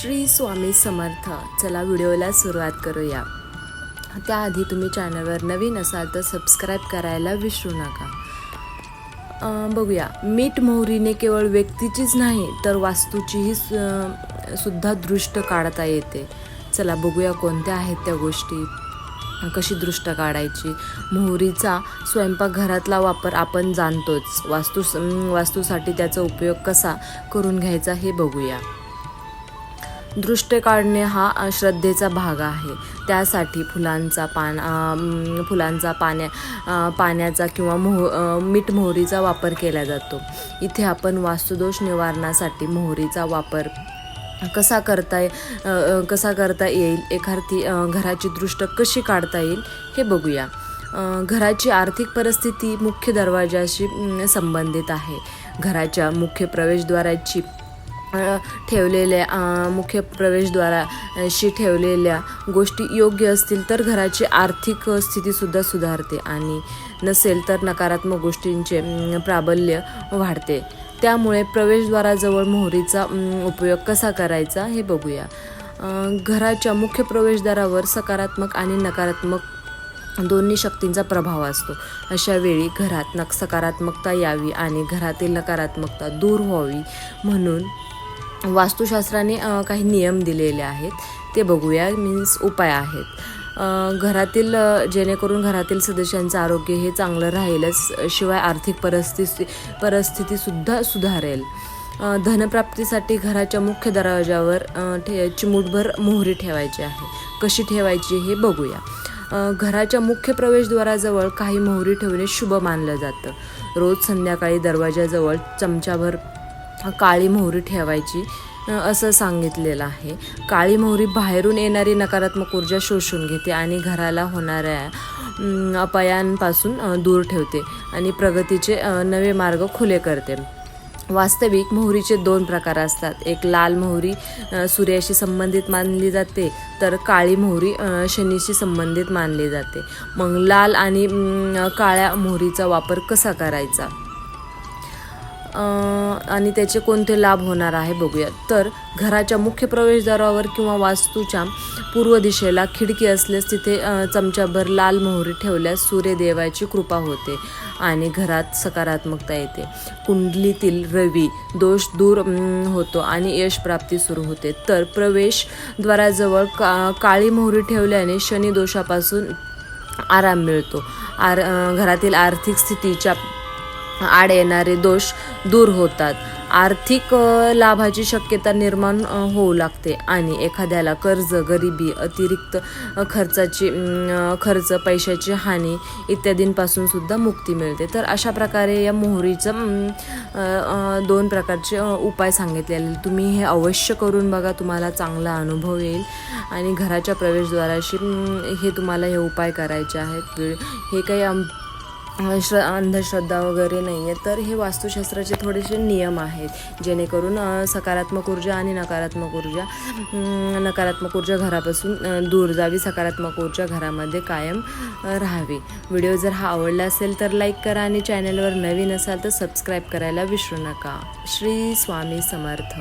श्री स्वामी समर्थ. चला व्हिडिओला सुरुवात करूया. त्याआधी तुम्ही चॅनलवर नवीन असाल तर सबस्क्राईब करायला विसरू नका. बघूया. मीठ मोहरीने केवळ व्यक्तीचीच नाही तर वास्तूचीही सुद्धा दृष्ट काढता येते. चला बघूया कोणत्या आहेत त्या गोष्टी. कशी दृष्ट काढायची? मोहरीचा स्वयंपाकघरातला वापर आपण जाणतोच. वास्तू वास्तूसाठी त्याचा उपयोग कसा करून घ्यायचा हे बघूया. दृष्ट काढणे हा श्रद्धेचा भाग आहे. त्यासाठी फुलांचा पान फुलांचा पाण्या पाण्याचा किंवा मोह मीठ मोहरीचा वापर केला जातो. इथे आपण वास्तुदोष निवारणासाठी मोहरीचा वापर कसा करता कसा करता येईल एखादी घराची दृष्ट कशी काढता येईल हे बघूया. घराची आर्थिक परिस्थिती मुख्य दरवाजाशी संबंधित आहे. घराच्या मुख्य प्रवेशद्वाराची ठेवलेल्या मुख्य प्रवेशद्वाराशी ठेवलेल्या गोष्टी योग्य असतील तर घराची आर्थिक स्थितीसुद्धा सुधारते आणि नसेल तर नकारात्मक गोष्टींचे प्राबल्य वाढते. त्यामुळे प्रवेशद्वाराजवळ मोहरीचा उपयोग कसा करायचा हे बघूया. घराच्या मुख्य प्रवेशद्वारावर सकारात्मक आणि नकारात्मक दोन्ही शक्तींचा प्रभाव असतो. अशा वेळी घरात नक सकारात्मकता यावी आणि घरातील नकारात्मकता दूर व्हावी म्हणून वास्तुशास्त्राने काही नियम दिलेले आहेत. ते बघूया मीन्स उपाय आहेत. घरातील जेणेकरून घरातील सदस्यांचं आरोग्य हे चांगलं राहीलच शिवाय आर्थिक परिस्थिती परिस्थितीसुद्धा सुधारेल. धनप्राप्तीसाठी घराच्या मुख्य दरवाजावर ठे चिमूटभर मोहरी ठेवायची आहे. कशी ठेवायची हे बघूया. घराच्या मुख्य प्रवेशद्वाराजवळ काही मोहरी ठेवणे शुभ मानलं जातं. रोज संध्याकाळी दरवाजाजवळ चमचाभर काळी मोहरी ठेवायची असं सांगितलेलं आहे. काळी मोहरी बाहेरून येणारी नकारात्मक ऊर्जा शोषून घेते आणि घराला होणाऱ्या अपायांपासून अपयांपासून दूर ठेवते आणि प्रगतीचे नवे मार्ग खुले करते. वास्तविक मोहरीचे दोन प्रकार असतात. एक लाल मोहरी सूर्याशी संबंधित मानली जाते तर काळी मोहरी शनीशी संबंधित मानली जाते. मग लाल आणि काळ्या मोहरीचा वापर कसा करायचा? आणि त्याचे कोणते लाभ होणार आहे बघूया तर घराच्या मुख्य प्रवेशद्वारावर किंवा वास्तूच्या पूर्व दिशेला खिडकी असल्यास तिथे चमच्याभर चमचाभर लाल मोहरी ठेवल्यास सूर्यदेवाची कृपा होते आणि घरात सकारात्मकता येते. कुंडलीतील रवी दोष दूर होतो आणि यश प्राप्ती सुरू होते. तर प्रवेशद्वाराजवळ का काळी मोहरी ठेवल्याने शनी दोषापासून आराम मिळतो. आर घरातील आर्थिक स्थितीच्या आड येणारे दोष दूर होतात. आर्थिक लाभाची शक्यता निर्माण होऊ लागते आणि एखाद्याला कर्ज गरिबी अतिरिक्त खर्चाची खर्च पैशाची हानी इत्यादींपासून सुद्धा मुक्ती मिळते. तर अशा प्रकारे या मोहरीचं दोन प्रकारचे उपाय सांगितलेले. तुम्ही हे अवश्य करून बघा तुम्हाला चांगला अनुभव येईल आणि घराच्या प्रवेशद्वाराशी हे तुम्हाला हे उपाय करायचे आहेत. हे काही श्र अंधश्रद्धा वगैरे नाही आहे तर हे वास्तुशास्त्राचे थोडेसे नियम आहेत. जेणेकरून सकारात्मक ऊर्जा आणि नकारात्मक ऊर्जा नकारात्मक ऊर्जा घरापासून दूर जावी सकारात्मक ऊर्जा घरामध्ये कायम राहावी. व्हिडिओ जर हा आवडला असेल तर लाईक करा आणि चॅनलवर नवीन असाल तर सबस्क्राईब करायला विसरू नका. श्री स्वामी समर्थ.